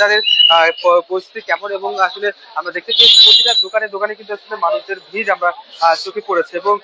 বাজারের পরিস্থিতি কেমন এবং আসলে আমরা দেখতে পেয়েছি প্রতিটা দোকানে দোকানে কিন্তু আসলে মানুষদের ভিড় আমরা চোখে পড়েছে এবং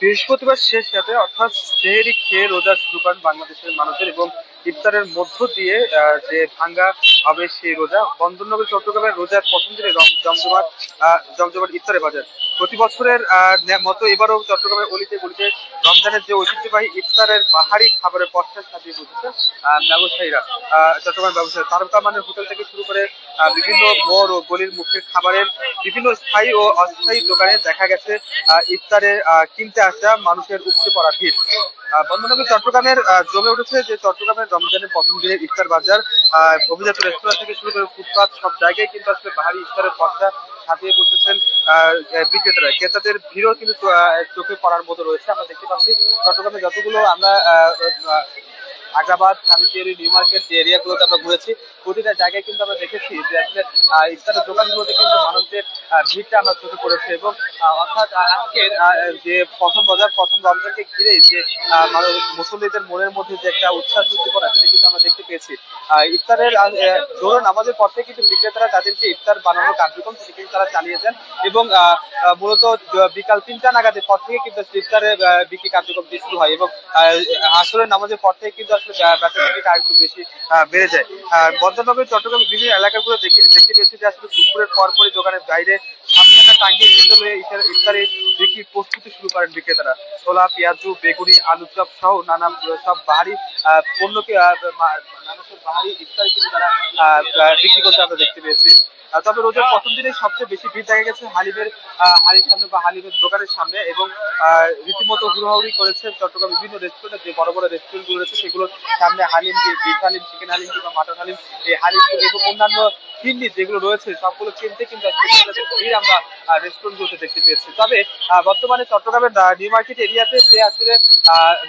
বৃহস্পতিবার শেষ রাতে অর্থাৎ খেয়ে রোজা শুরু করেন বাংলাদেশের মানুষের এবং ইফতারের মধ্য দিয়ে যে ভাঙ্গা হবে সেই রোজা। বন্দরনগর চট্টগ্রামের রোজার প্রথম দিনে জমজমাট জমজমাট ইফতারে বাজার। প্রতি বছরের মতো এবারও চট্টগ্রামের অলিতে গলিতে রমজানের যে ঐতিহ্যবাহী ইফতারের পাহাড়ি খাবারের পশ্চাৎ সাজিয়ে বসেছে ব্যবসায়ীরা চট্টগ্রামের চট্টগ্রাম ব্যবসায়ী তারকা মানের হোটেল থেকে শুরু করে বিভিন্ন মোড় ও গলির মুখের খাবারের বিভিন্ন স্থায়ী ও অস্থায়ী দোকানে দেখা গেছে ইফতারে কিনতে আসা মানুষের উপচে পড়া ভিড়। আহ, বন্দরনগর চট্টগ্রামের জমে উঠেছে যে চট্টগ্রামের রমজানের প্রথম দিনের ইফতার বাজার অভিজাত রেস্তোরাঁ থেকে শুরু করে ফুটপাত সব জায়গায় কিন্তু আসলে বাহারি ইফতারের পথটা সাজিয়ে বসেছেন বিক্রেতারা। ক্রেতাদের ভিড়ও কিন্তু চোখে পড়ার মতো রয়েছে। আমরা দেখতে পাচ্ছি চট্টগ্রামে যতগুলো আমরা আগ্রাবাদ কামিতিয়ারি নিউ মার্কেট, যে এরিয়াগুলোতে আমরা ঘুরেছি, প্রতিটা জায়গায় কিন্তু আমরা দেখেছি যে আসলে ইফতারের দোকানগুলোতে কিন্তু মানুষদের ভিড়টা আমরা চোখে পড়েছে এবং অর্থাৎ আজকের যে প্রথম বাজার, প্রথম রমজানকে ঘিরে যে মুসল্লিদের মনের মধ্যে যে একটা উচ্ছ্বাস সৃষ্টি করা, সেটা কিন্তু আমরা দেখতে পেয়েছি। ইফতারের ধরুন আমাদের পর থেকে কিন্তু বিক্রেতারা তাদের যে ইফতার বানানোর কার্যক্রম, সেটা তারা চালিয়েছেন এবং মূলত বিকাল তিনটা নাগাদের পর থেকে কিন্তু ইফতারের বিক্রি কার্যক্রম শুরু হয় এবং আসরের নামাজের পর থেকে কিন্তু আসলে ব্যা- আর একটু বেশি বেড়ে যায়। আর বন্দরনগর চট্টগ্রাম বিভিন্ন এলাকাগুলো দেখে দেখতে পেয়েছি যে আসলে দুপুরের পরপরই দোকানের বাইরে সামনে টাঙ্গিয়ে কিন্তু বিক্রির প্রস্তুতি শুরু করেন বিক্রেতারা। ছোলা পেঁয়াজু বেগুনি আলু চপ সহ নানা সব আহ, পণ্যকে অন্যান্য যেগুলো রয়েছে, সবগুলো কিনতে কিন্তু ভিড় আমরা রেস্টুরেন্ট গুলোতে দেখতে পেয়েছি। তবে বর্তমানে চট্টগ্রামের নিউ মার্কেট এরিয়াতে যে আসলে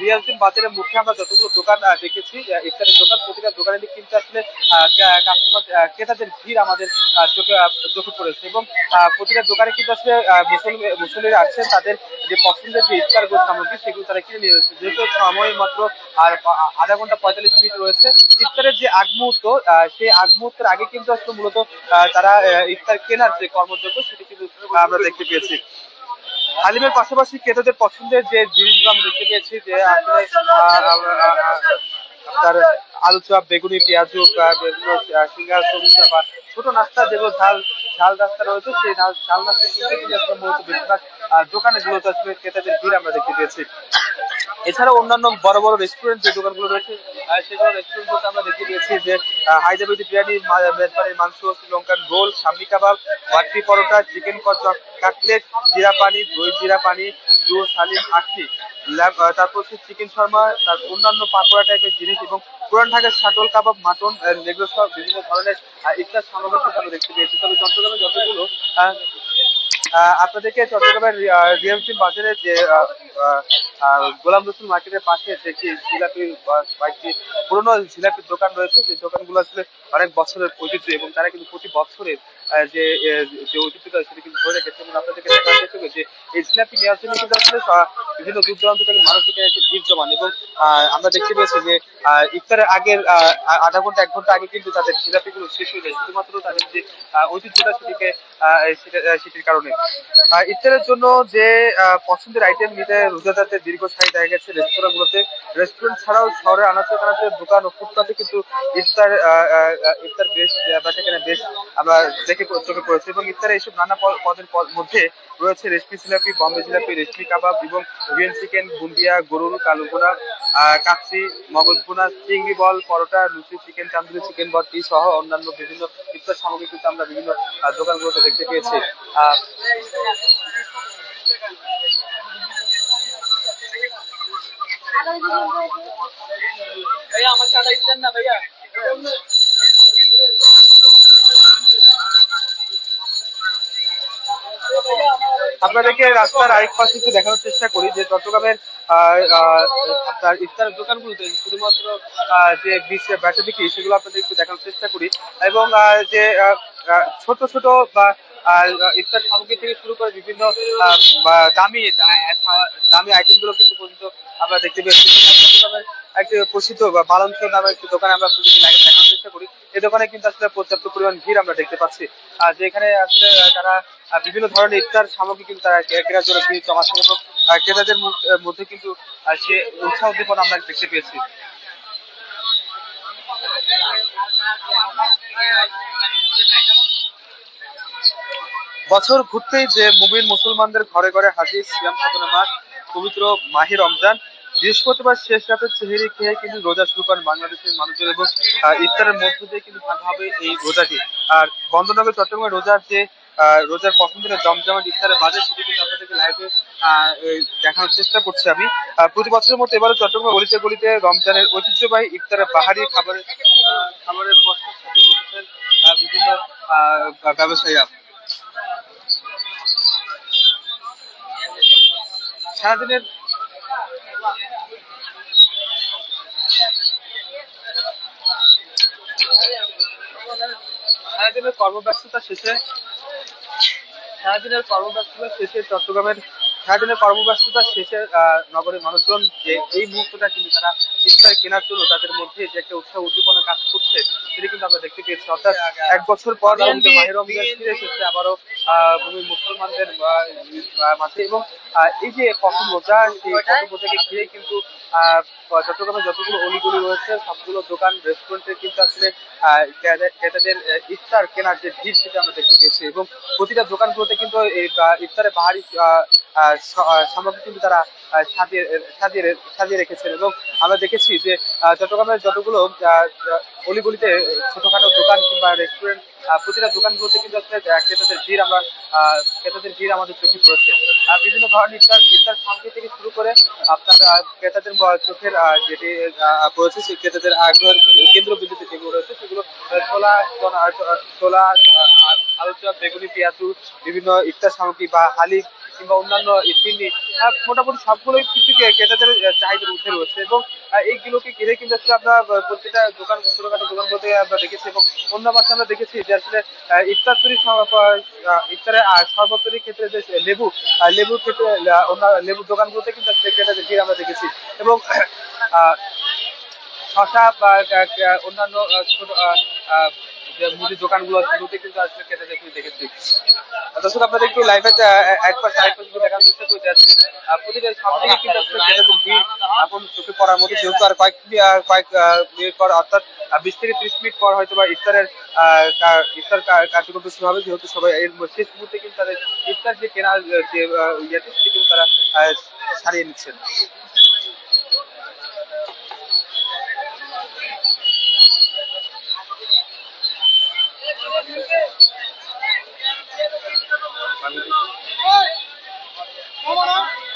রিয়ালটিন বাজারের মুখে আমরা যতগুলো দোকান দেখেছি ইফতারের দোকান প্রতিটা দোকানে কিন্তু আসলে কাস্টমার ক্রেতাদের ভিড় আমাদের চোখে চোখে পড়েছে এবং প্রতিটা দোকানে কিন্তু আসলে আহ, মুসল্লি আসছেন তাদের যে পছন্দের যে ইফতার গোল সামগ্রী সেগুলো তারা কিনে নিয়ে যাচ্ছে যেহেতু সময় মাত্র আর আধা ঘণ্টা পঁয়তাল্লিশ মিনিট রয়েছে ইফতারের যে আগ মুহূর্ত সেই আগ মুহূর্তের আগে কিন্তু আসলে মূলত তারা ইফতার কেনার যে কর্মযোগ্য সেটি কিন্তু আমরা দেখতে পেয়েছি। হালিমের পাশাপাশি ক্রেতাদের পছন্দের যে জিনিসগুলো আমরা দেখতে পেয়েছি যে আসলে আপনার আলু চাপ বেগুনি, পেঁয়াজু বিভিন্ন সিঙ্গার সবুজ বা ছোট নাস্তা যেগুলো ঝাল ঝাল নাস্তা রয়েছে, সেই ঝাল নাস্তা কিনতে কিন্তু আসলে মূলত বেশিরভাগ দোকানেগুলোতে আসলে ক্রেতাদের ভিড় আমরা দেখতে পেয়েছি। এছাড়াও অন্যান্য বড় বড় রেস্টুরেন্ট যে দোকানগুলো রয়েছে হায়দ্রাবাদি বিরিয়ানি মেজবানির মাংস শ্রীলঙ্কান রোল সামনি কাবাব বাটি পরোটা চিকেন কাটলেট জিরা দই জিরা তারপর হচ্ছে চিকেন শর্মা, তার অন্যান্য পাকোড়া টাইপের জিনিস এবং পুরান ঢাকার শাটল কাবাব, মাটন এগুলো সব বিভিন্ন ধরনের ইফতার আমরা দেখতে পেয়েছি। তবে চট্টগ্রামে যতগুলো আপনাদেরকে চট্টগ্রামের রিয়ামসিন বাজারের যে গোলাম রসুল মার্কেটের পাশে একটি জিলাপি বা, কয়েকটি পুরোনো জিলাপির দোকান রয়েছে যে দোকানগুলো আসলে অনেক বছরের ঐতিহ্য এবং তারা কিন্তু প্রতি বছরের যে যে ঐতিহ্যটা সেটা কিন্তু ধরে রেখেছে এবং আপনাদেরকে চেষ্টা করি যে এই জিলাপি নেওয়ার জন্য কিন্তু আসলে বিভিন্ন দূর দূরান্ত থেকে মানুষ এখানে এসে ভিড় জমান এবং আমরা দেখতে পেয়েছি যে ইফতারের আগের আধা ঘণ্টা, এক ঘণ্টা আগে কিন্তু তাদের জিলাপিগুলো শেষ হয়ে যায়, শুধুমাত্র তাদের যে ঐতিহ্যটা সেটিকে সেটির কারণে। ইফতারের জন্য যে পছন্দের আইটেম নিতে রোজাদারদের দীর্ঘ সারি দেখা গেছে রেস্তোরাঁগুলোতে। রেস্টুরেন্ট ছাড়াও শহরের আনাচে কানাচে দোকান ও ফুটপাতে কিন্তু ইফতার ইফতার বেশ বেচাকেনা বেশ আমরা দেখে চোখে পড়েছে এবং ইফতারে এইসব নানা পদের মধ্যে রয়েছে রেশমি জিলাপি বম্বে জিলাপি রেশমি কাবাব এবং গ্রিন চিকেন বুন্দিয়া গরুর কালো ভুনা আহ, কাচ্চি মগজ ভুনা চিংড়ি বল পরোটা লুচি চিকেন তান্দুরি চিকেন বটি সহ অন্যান্য বিভিন্ন ইফতার সামগ্রী কিন্তু আমরা বিভিন্ন দোকানগুলোতে দেখতে পেয়েছি। আপনাদেরকে রাস্তার আরেক পাশে একটু দেখানোর চেষ্টা করি, যে চট্টগ্রামের আপনার ইফতার দোকানগুলোতে শুধুমাত্র যে বিশ ব্যাটা বিক্রি, সেগুলো আপনাদের একটু দেখানোর চেষ্টা করি। এবং যে ছোট ছোট বা ইফতার সামগ্রী থেকে শুরু করে বিভিন্ন দামি দামি আইটেমগুলো কিন্তু পর্যন্ত আমরা দেখতে পেয়েছি। একটি প্রসিদ্ধ বা বালাংশ নামের একটি দোকানে আমরা প্রতিদিন দেখানোর চেষ্টা করি। এই দোকানে কিন্তু আসলে পর্যাপ্ত পরিমাণ ভিড় আমরা দেখতে পাচ্ছি। আর যেখানে আসলে তারা বিভিন্ন ধরনের ইফতার সামগ্রী কিন্তু তারা কেনার জন্য ভিড় জমাচ্ছে এবং ক্রেতাদের মধ্যে কিন্তু সে উৎসাহ উদ্দীপনা আমরা দেখতে পেয়েছি। বছর ঘুরতেই যে মুমিন মুসলমানদের ঘরে ঘরে হাজির, সিয়াম সাধনা মাস পবিত্র মাহি রমজান, বৃহস্পতিবার শেষ রাতে সেহেরি খেয়ে কিন্তু রোজা শুরু করেন বাংলাদেশের মানুষজন এবং ইফতারের মধ্য দিয়ে কিন্তু ভাঙা হবে এই রোজাটি। আর বন্দরনগর চট্টগ্রামের রোজার যে রোজার দিনে জমজমাট ইফতারের বাজার, সেটি কিন্তু আপনাদেরকে লাইভে দেখানোর চেষ্টা করছি আমি। প্রতি বছরের মতো এবারও চট্টগ্রাম গলিতে গলিতে রমজানের ঐতিহ্যবাহী ইফতারের বাহারি খাবারের খাবারের বিভিন্ন ব্যবসায়ীরা। সারাদিনের সারাদিনের কর্মব্যস্ততা শেষে সারাদিনের কর্মব্যস্ততা শেষে চট্টগ্রামের সারাদিনের কর্মব্যস্ততা শেষে আহ, নগরের মানুষজন যে এই মুহূর্তটা কিন্তু তারা ইফতার কেনার জন্য তাদের মধ্যে যে একটা উৎসাহ উদ্দীপনা কাজ করছে সেটা কিন্তু আমরা দেখতে পেয়েছি। অর্থাৎ এক বছর পর মাহের রমজান ফিরে এসেছে আবারও আহ, মুসলমানদের মাঝে। এবং এই যে প্রথম রোজা সেই প্রথম রোজাকে ঘিরে কিন্তু চট্টগ্রামে যতগুলো অলিগলি রয়েছে সবগুলো দোকান রেস্টুরেন্টে কিন্তু আসলে ক্রেতাদের ইফতার কেনার যে ভিড় সেটা আমরা দেখতে পেয়েছি। এবং প্রতিটা দোকানগুলোতে কিন্তু ইফতারের বাহারি সামগ্রী কিন্তু তারা সাজিয়ে সাজিয়ে রেখেছেন এবং আমরা দেখেছি যে চট্টগ্রামের যতগুলো অলিগলিতে ছোটখাটো দোকান কিংবা রেস্টুরেন্ট প্রতিটা দোকানগুলোতে কিন্তু আসলে ক্রেতাদের ভিড় আমরা ক্রেতাদের ভিড় আমাদের চোখে পড়েছে। আর বিভিন্ন ধরনের ইফতার ইফতার সামগ্রী থেকে শুরু করে আপনার ক্রেতাদের চোখের যেটি পড়েছে, সেই ক্রেতাদের আগ্রহের কেন্দ্রবিন্দুতে যেগুলো রয়েছে, সেগুলো ছোলা ছোলা আলু বেগুনি, পেঁয়াজু, বিভিন্ন ইফতার সামগ্রী বা হালিম কিংবা অন্যান্য চিনি মোটামুটি সবগুলোই কিছু কে- ক্রেতাদের আহ, চাহিদার উঠে রয়েছে এবং এইগুলোকে ঘিরে কিন্তু আসলে আমরা প্রত্যেকটা দোকান ছোটখাটো দোকান বলতে আমরা দেখেছি এবং অন্য মাসে আমরা দেখেছি যে আসলে ইফতার তৈরি ইফতারে শরবত ক্ষেত্রে যে লেবু লেবুর ক্ষেত্রে অন্য লেবুর দোকানগুলোতে কিন্তু আসলে ক্রেতাদের ভিড় আমরা দেখেছি এবং শশা বা অন্যান্য ছোট যে মুদি দোকানগুলো আছে সেগুলোতে কিন্তু আসলে ক্রেতাদের দর্শক, আপনাদের একটু লাইভে এক পাশে দেখানোর চেষ্টা করে যাচ্ছে। প্রতিটা সব থেকে কিন্তু ক্রেতাদের ভিড়, এখন চোখে পড়ার মতো, যেহেতু আর কয়েক কয়েক মিনিট পর, অর্থাৎ বিশ থেকে ত্রিশ মিনিট পর হয়তো বা ইফতারের ইফতার কার্যক্রম শুরু হবে, যেহেতু সবাই এর শেষ মুহূর্তে কিন্তু তাদের ইফতার যে কেনার যে ইয়েতে, সেটি কিন্তু তারা সারিয়ে নিচ্ছেন। Come on up.